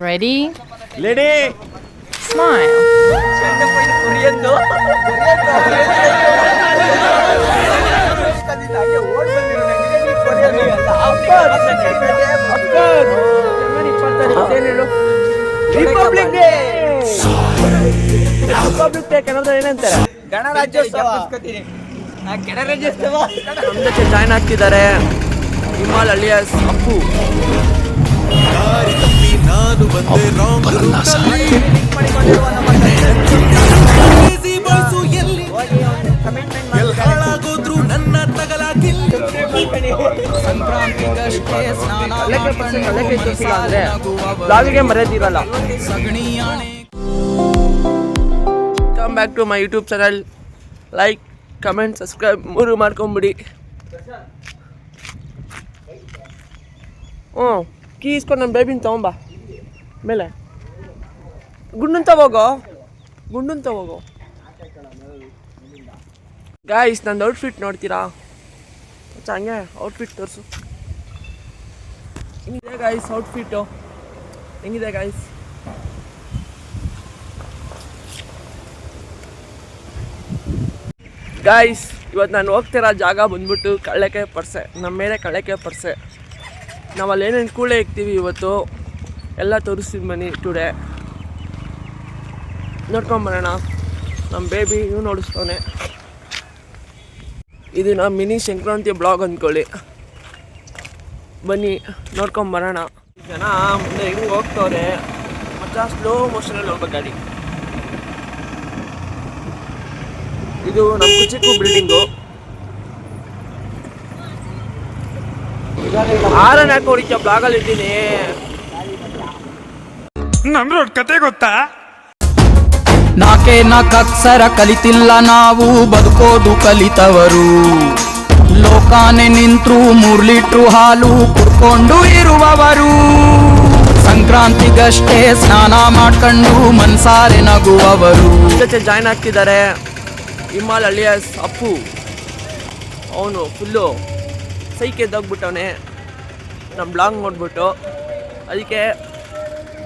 Ready? Lady! Smile. ಕೊರಿಯಂದು republic day republic day Kannada ಏನಂತಾರೆ? ಗಣರಾಜ್ಯೋತ್ಸವ. ಗಣರಾಜ್ಯೋತ್ಸವ. ಜಾಯ್ನ್ ಆಗ್ತಿದ್ದಾರೆ. ಹಿಮಾಲ್ ಅಲಿಯಾಸ್ ಅಪ್ಪು. ಬ್ಲಾಗಿಗೆ ಮರೆಯದಿರಲ್ಲ come back to my YouTube channel like comment subscribe ಮೂರು ಮಾಡ್ಕೊಂಬಿಡಿ. ಹ್ಞೂ ಕೀ ಇಸ್ಕೊಂಡು ನಮ್ಮ ಬೇಬಿನ ತೊಗೊಂಬ. ಮೇಲೆ. ಹೋಗೋ. ತಗೋಗೋ ಅಂತ ಹೋಗೋ. ಗಾಯ್ಸ್ ನಂದು ಔಟ್ಫಿಟ್ ನೋಡ್ತೀರಾ? ಹಂಗೆ ಔಟ್ಫಿಟ್ ತೋರಿಸು. ಹೆಂಗಿದೆ ಗಾಯ್ಸ್ ಔಟ್ಫಿಟ್ಟು ಹೆಂಗಿದೆ ಗಾಯ್ಸ್ ಗಾಯ್ಸ್ ಇವತ್ತು ನಾನು ಹೋಗ್ತಿರೋ ಜಾಗ ಬಂದ್ಬಿಟ್ಟು ಕಳ್ಳಕ್ಕೆ ಪರ್ಸೆ. ನಮ್ಮ ಮೇಲೆ ಕಳ್ಳಕ್ಕೆ ಪರ್ಸೆ. ನಾವು ಅಲ್ಲಿ ಏನೇನು ಕೂಳೆ ಇಕ್ತೀವಿ ಇವತ್ತು? ಎಲ್ಲ ತೋರಿಸ್ತೀನಿ ಬನ್ನಿ ಟುಡೇ ನೋಡ್ಕೊಂಬರೋಣ ನಮ್ಮ ಬೇಬಿ ಇವ್ ನೋಡಿಸ್ತಾನೆ ಇದು ನಮ್ಮ ಮಿನಿ ಸಂಕ್ರಾಂತಿ ಬ್ಲಾಗ್ ಅಂದ್ಕೊಳ್ಳಿ ಬನ್ನಿ ನೋಡ್ಕೊಂಬರೋಣ ಜನ ಮುಂದೆ ಹಿಂಗೆ ಹೋಗ್ತವ್ರೆ. ಮತ್ತೆ ಸ್ಲೋ ಮೋಷನಲ್ಲಿ ಹೋಗ್ಬೇಕು ಇದು ನಮ್ಮ ಚಿಕ್ಕ ಬಿಲ್ಡಿಂಗು ಆರನೇ ಕೋಡಿಕೆ ಬ್ಲಾಗಲ್ಲಿ ಇದ್ದೀನಿ ನಮ್ರೋಡ್ ಕತೆ ಗೊತ್ತಾ? ನಾಕೆ ನಾಕಕ್ಷರ ಕಲಿತಿಲ್ಲ ನಾವು ಬದುಕೋದು ಕಲಿತವರು. ಲೋಕಾನೆ ನಿಂತ್ರು ಮೂರ್ ಲೀಟ್ರು ಹಾಲು ಕುಡ್ಕೊಂಡು ಇರುವವರು. ಸಂಕ್ರಾಂತಿಗಷ್ಟೇ ಸ್ನಾನ ಮಾಡ್ಕೊಂಡು ಮನ್ಸಾರೆ ನಗುವವರು. ಜೊತೆ ಜಾಯ್ನ್ ಆಗ್ತಿದ್ದಾರೆ. ಹಿಮಾಲ್ ಅಲಿಯಾಸ್ ಅಪ್ಪು. ಅವನು ಫುಲ್ಲು ಸೈಕೆ ಎದ್ದೋಗ್ಬಿಟ್ಟವನೆ. ನಮ್ಮ ಬ್ಲಾಗ್ ನೋಡ್ಬಿಟ್ಟು. ಅದಕ್ಕೆ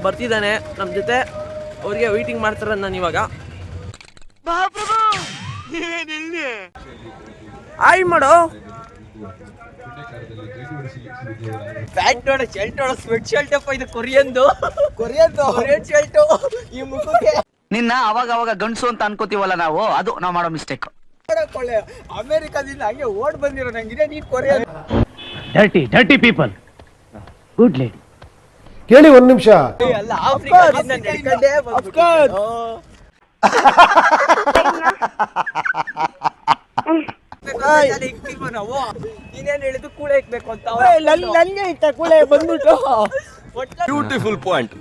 ಬರ್ತಿದ್ದಾನೆ. ನಮ್ಮ ಜೊತೆ ಅವ್ರಿಗೆ ವೈಟಿಂಗ್ ಮಾಡ್ತಾರ ನಾನು ಇವಾಗ. ಆಯ್ ಮಾಡೋ. ಪ್ಯಾಂಟ್ ನೋಡ ಶರ್ಟ್ ನೋಡ ಸ್ವೆಟ್ ಶರ್ಟ್ ಅಪ್ಪ ಇದು ಕೊರಿಯಂದು. ಕೊರಿಯಂದು? ಕೊರಿಯನ್ ಶರ್ಟ್ ಈ ಮುಖಕ್ಕೆ. ನಿನ್ನ ಅವಾಗ ಅವಾಗ ಗಂಡಸು ಅಂತ ಅನ್ಕೋತೀವಲ್ಲ ನಾವು ಅದು ನಾವು ಮಾಡೋ ಮಿಸ್ಟೇಕ್ ಕೊಳ್ಳೆ ಅಮೆರಿಕಾದಿಂದ ಹಂಗೆ ಓಡ್ ಬಂದಿರೋ ನಂಗಿದೆ ನೀನ್ Korean dirty dirty people good lady ಕೇಳಿ ಒಂದ್ ನಿಮಿಷ. ನಾವು ನೀನೇನ್ ಹೇಳಿದ್ದು ಕೂಳೆ ಇಕ್ಬೇಕು ಅಂತ ನನ್ಗೆ ಇತ್ತ ಕೂಳೆ ಬಂದ್ಬಿಟ್ಟು ಬ್ಯೂಟಿಫುಲ್ ಪಾಯಿಂಟ್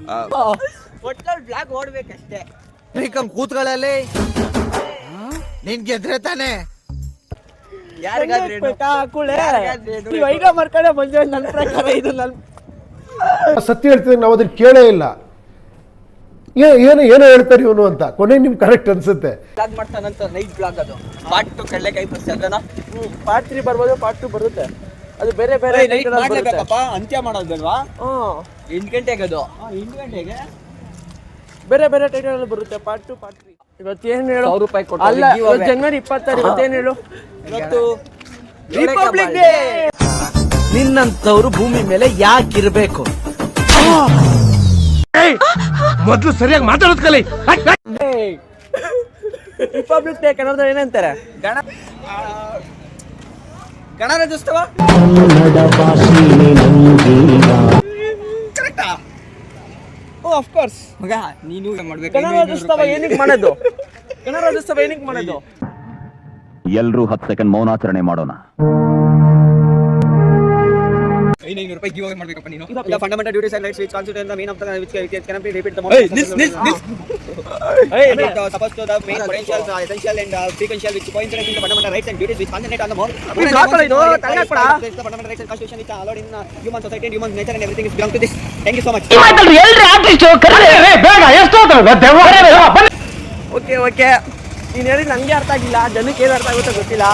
ಬ್ಲಾಗ್ ಓಡ್ಬೇಕಷ್ಟೇ. ಕೂತ್ಗಳಲ್ಲಿ ನಿನ್ ಗೆದ್ರೆ ತಾನೆ. ಯಾರಿಗಾದ್ರೆ ಕೂಳೆ ನೀವು ಐಡಿಯಾ ಮಾಡ್ಕೊಂಡೆ ಬಂದ್ರೆ ನನ್ನ ಪ್ರಕಾರ ಇದು ನನ್ನ ಸತ್ಯ ಹೇಳ್ತಿದ್ರೆ ನಾವು ಅದನ್ನ ಕೇಳೇ ಇಲ್ಲ. ಏ- ಏನು ಏನೋ ಹೇಳ್ತಾರೆ ಇವನು ಅಂತ? ಕೊನೆ ನಿಮ್ಗೆ ಕರೆಕ್ಟ್ ಅನ್ಸುತ್ತೆ. ಬ್ಲಾಗ್ ಮಾಡ್ತಾನಂತ ನೈಟ್ ಬ್ಲಾಗ್ ಅದು. ಪಾರ್ಟ್ ಟು ಕಡಲೆಕಾಯಿ ಬಸ್ ಅದನ್ನ ಪಾರ್ಟ್ ತ್ರೀ ಬರ್ಬೋದು ಪಾರ್ಟ್ ಟು ಬರುತ್ತೆ. ಅದು ಬೇರೆ ಬೇರೆ ನೈಟ್ ಮಾಡ್ಲೇಬೇಕಪ್ಪ ಅಂತ್ಯ ಮಾಡೋದು ಬೇಡವಾ ಎಂಟು ಗಂಟೆಗೆ ಅದು ಎಂಟು ಗಂಟೆಗೆ ಬೇರೆ ಬೇರೆ ಟೈಟಲ್ ಅಲ್ಲಿ ಬರುತ್ತೆ ಪಾರ್ಟ್ ಟು ಪಾರ್ಟ್ ತ್ರೀ ಇವತ್ತೇನು ಹೇಳು? ಸಾವಿರ ರೂಪಾಯಿ ಕೊಟ್ಟು ಅಲ್ಲ ಇವತ್ತು ಜನವರಿ ಇಪ್ಪತ್ತಾರು ಇವತ್ತೇನು ಹೇಳು? ಇವತ್ತು ರಿಪಬ್ಲಿಕ್ ಡೇ ನಿನ್ನಂತವ್ರು ಭೂಮಿ ಮೇಲೆ ಯಾಕಿರ್ಬೇಕು? ಮೊದಲು ಸರಿಯಾಗಿ ಮಾತಾಡೋದ್ ಕಲಿ. ರಿಪಬ್ಲಿಕ್ ಡೇ ಕನ್ನಡದ ಏನಂತಾರೆ ಗಣ ಗಣರಾಜ್ಯೋತ್ಸವ? ಕರೆಕ್ಟಾ ಓ ಆಫ್ ಕೋರ್ಸ್ ಮಗ ನೀನು ಮಾಡ್ಬೇಕು? ಗಣರಾಜ್ಯೋತ್ಸವ ಏನಕ್ಕೆ ಮಾಡೋದು? ಗಣರಾಜ್ಯೋತ್ಸವ ಏನಕ್ಕೆ ಮಾಡೋದು? ಎಲ್ರೂ ಹತ್ತು ಸೆಕೆಂಡ್ ಮೌನಾಚರಣೆ ಮಾಡೋಣ. ನಂಗೆ ಅರ್ಥ ಆಗಿಲ್ಲ ಜನಕ್ಕೆ ಅರ್ಥ ಆಗುತ್ತೆ ಗೊತ್ತಿಲ್ಲ.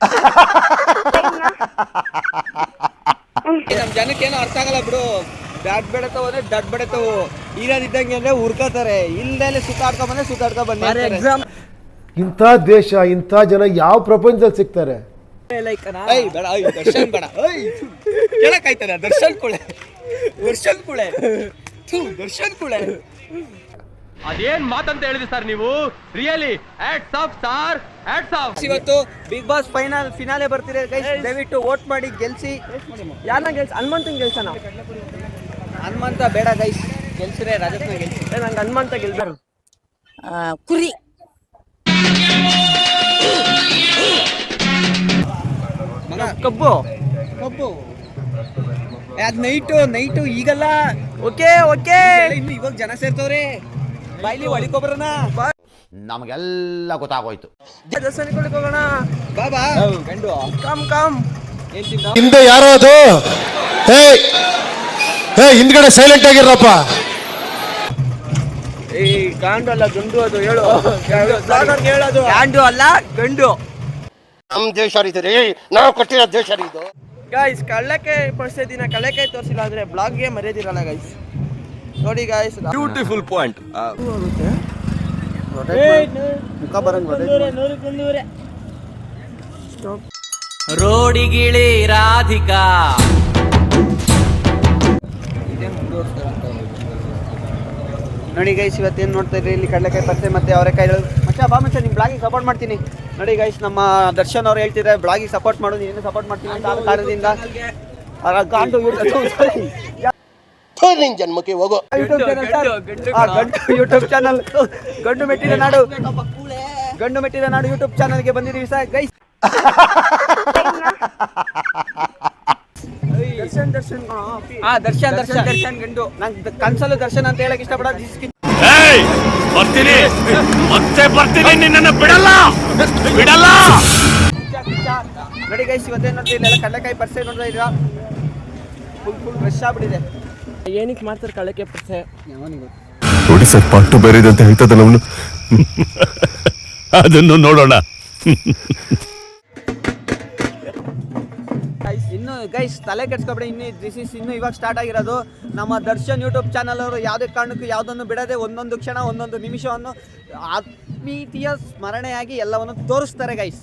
ಹಾ ನಮ್ ಜನಕ್ಕೆ ಏನೋ ಅರ್ಥ ಆಗಲ್ಲ ಬಿಡು. ಬ್ಯಾಟ್ ಬೆಳೆತವು ಹೋದ್ರೆ ಡಡ್ ಬೆಳೆತವು ಇರೋದಿದ್ದಂಗೆ ಅಂದ್ರೆ ಹುರ್ಕೋತಾರೆ. ಇಲ್ದಲೆ ಸುತ್ತಾಡ್ಕೊಂಡ್ ಬಂದ್ರೆ ಸುತ್ತಾಡ್ಕೊಂಡ್ ಬಂದ್ರೆ ಎಕ್ಸಾಮ್ ಇಂಥ ದೇಶ ಇಂಥ ಜನ ಯಾವ ಪ್ರಪಂಚದಲ್ಲಿ ಸಿಗ್ತಾರೆ? ಬೇಡ ಐ ದರ್ಶನ್ ಬೇಡ. ಐ ಕೇಳಕ್ಕಾಯ್ತದ ದರ್ಶನ್ ಕುಳೆ. ದರ್ಶನ್ ಕುಳೆ. ಥು, ದರ್ಶನ್ ಕುಳೆ. ಅದೇನ್ ಮಾತಂತ ಹೇಳಿದ್ರಿ ಸರ್ ನೀವು? ರಿಯಲಿ ಆಟ್ಸ್ ಆಫ್ ಆಫ್ ಇವತ್ತು ಬಿಗ್ ಬಾಸ್ ಫೈನಲ್ ಫಿನಾಲೆ ಬರ್ತಿದೆ. ಗೈಸ್ ದಯವಿಟ್ಟು ವೋಟ್ ಮಾಡಿ ಗೆಲ್ಸಿ. ಯಾರನ್ನ ಗೆಲ್ಸ ಹನುಮಂತನ್ ಗೆಲ್ಸನ ಹನುಮಂತ ಬೇಡ ಗೈಸ್ ಗೆಲ್ಸಿದ್ರೆ ರಜತ್ನ ಗೆಲ್ಸಿ. ನಂಗೆ ಹನುಮಂತ ಗೆಲ್ಬೇಕು ಕುರಿ. ಮಗ. ಕಬ್ಬು. ಕಬ್ಬು. ಅದ್ ನೈಟು ನೈಟು ಈಗಲ್ಲ. ಓಕೆ ಓಕೆ ಇನ್ನು ಇವಾಗ ಜನ ಸೇರ್ತವ್ರೆ. ಬಾಯ್ಲಿ ಒಳಿಕೊಬ್ರನ ಬಾ ನಮಗೆಲ್ಲ ಗೊತ್ತಾಗೋಯ್ತು. ದರ್ಶನ ಹೋಗೋಣ ಬಾ ಬಾ ಗಂಡು. Calm come. ಹಿಂದೆ ಯಾರೋ ಅದು? ಹೇ ಹೇ ಹಿಂದ್ಗಡೆ ಸೈಲೆಂಟ್ ಆಗಿರಪ್ಪ ಏಯ್ ಗಾಂಡು ಅಲ್ಲ ಗಂಡು ಅದು ಹೇಳು. ಹೇಳೋದು ಗಾಂಡು ಅಲ್ಲ ಗಂಡು. ನಮ್ ದೇಶ ಇದು ರೀ ನಾವು ಕೊಟ್ಟಿರೋ ದೇಶ ಇದು. ಗಾಯ್ಸ್ ಕಳ್ಳಕ್ಕೆ ಪರಿಸ್ಥಿತಿ ದಿನ ಕಳ್ಳಕಾಯಿ ತೋರಿಸಿಲ್ಲ ಅಂದ್ರೆ ಬ್ಲಾಗ್ಗೆ ಮರ್ಯಾದಿರಲ್ಲ ಗೈಸ್ ನೋಡಿ ಗಾಯ್ಸ್ ಬ್ಯೂಟಿಫುಲ್ ಪಾಯಿಂಟ್ ಮುಖ ಬರಂಗ್ ರೋಡಿಗಿಳಿ ರಾಧಿಕಾ ನೋಡಿ ಗೈಸ್ ಇವತ್ತೇನು ನೋಡ್ತಾ ಇದ್ರಿ ಇಲ್ಲಿ ಕಡಲೆಕಾಯಿ ಪತ್ತೆ ಮತ್ತೆ ಅವರೆಕಾಯಿ ಮಚ್ಚ ಬಾ ಮಚ್ಚ ನಿಮ್ಮ ಬ್ಲಾಗಿಗೆ ಸಪೋರ್ಟ್ ಮಾಡ್ತೀನಿ ನೋಡಿ ಗೈಸ್ ನಮ್ಮ ದರ್ಶನ್ ಅವ್ರು ಹೇಳ್ತಿದ್ದಾರೆ ಬ್ಲಾಗಿಗೆ ಸಪೋರ್ಟ್ ಮಾಡು ನೀನು ಸಪೋರ್ಟ್ ಮಾಡ್ತೀನಿ ಅಂತ ಆ ಕಾರಣದಿಂದ ನಿನ್ ಜನ್ಮಕ್ಕೆ ಹೋಗೋ. ಯೂಟ್ಯೂಬ್ ಚಾನಲ್ ಗಂಡು ಯೂಟ್ಯೂಬ್ ಚಾನಲ್ ಗಂಡು ಮೆಟ್ಟಿದ ನಾಡು. ಗಂಡು ಮೆಟ್ಟಿದ ನಾಡು ಯೂಟ್ಯೂಬ್ ಚಾನಲ್ಗೆ ಬಂದಿದ್ದೀವಿ ಸರ್. ಗೈಸ್ ದರ್ಶನ್ ದರ್ಶನ್ ಹಾ ದರ್ಶನ್ ದರ್ಶನ್ ದರ್ಶನ್. ಗಂಡು. ನಂಗೆ ಕನ್ಸಲು ದರ್ಶನ್ ಅಂತ ಹೇಳಕ್ ಇಷ್ಟಪಡೋದು. ಬರ್ತೀನಿ. ಮತ್ತೆ ಬರ್ತೀನಿ. ನಿನ್ನನ್ನು ಬಿಡಲ್ಲ. ಬಿಡಲ್ಲ. ನೋಡಿ ಗೈಸ್ ಇವತ್ತೇನು ಇಲ್ಲೆಲ್ಲ ಕಡಲೆಕಾಯಿ ಪರ್ಸೆ ನೋಡ್ತಾ ಇದ್ದೀರಾ ಫುಲ್ ಫುಲ್ ಫ್ರೆಶ್ ಆಗ್ಬಿಟ್ಟಿದೆ. ಏನಕ್ಕೆ ಮಾಡ್ತಾರೆ ಕಳಕೆ ಪ್ರಶ್ನೆ? ನೋಡಿ ಸರ್ ಪಾಟು ಬೇರೆ ಇದೆ ಅಂತ ಹೇಳ್ತದಲ್ಲ ಅವನು ಅದನ್ನು ನೋಡೋಣ. ಗೈಸ್ ಇನ್ನು ಗೈಸ್ ತಲೆ ಕೆಡ್ಸ್ಕೊಬೇಡಿ. ಇನ್ನು ದಿಸ್ ಇಸ್ ಇನ್ನು ಇವಾಗ ಸ್ಟಾರ್ಟ್ ಆಗಿರೋದು. ನಮ್ಮ ದರ್ಶನ್ ಯೂಟ್ಯೂಬ್ ಚಾನಲ್ ಅವರು ಯಾವುದೇ ಕಾರಣಕ್ಕೂ ಯಾವುದನ್ನು ಬಿಡದೆ ಒಂದೊಂದು ಕ್ಷಣ ಒಂದೊಂದು ನಿಮಿಷವನ್ನು ಆತ್ಮೀಯತೆಯ ಸ್ಮರಣೆಯಾಗಿ ಎಲ್ಲವನ್ನು ತೋರಿಸ್ತಾರೆ ಗೈಸ್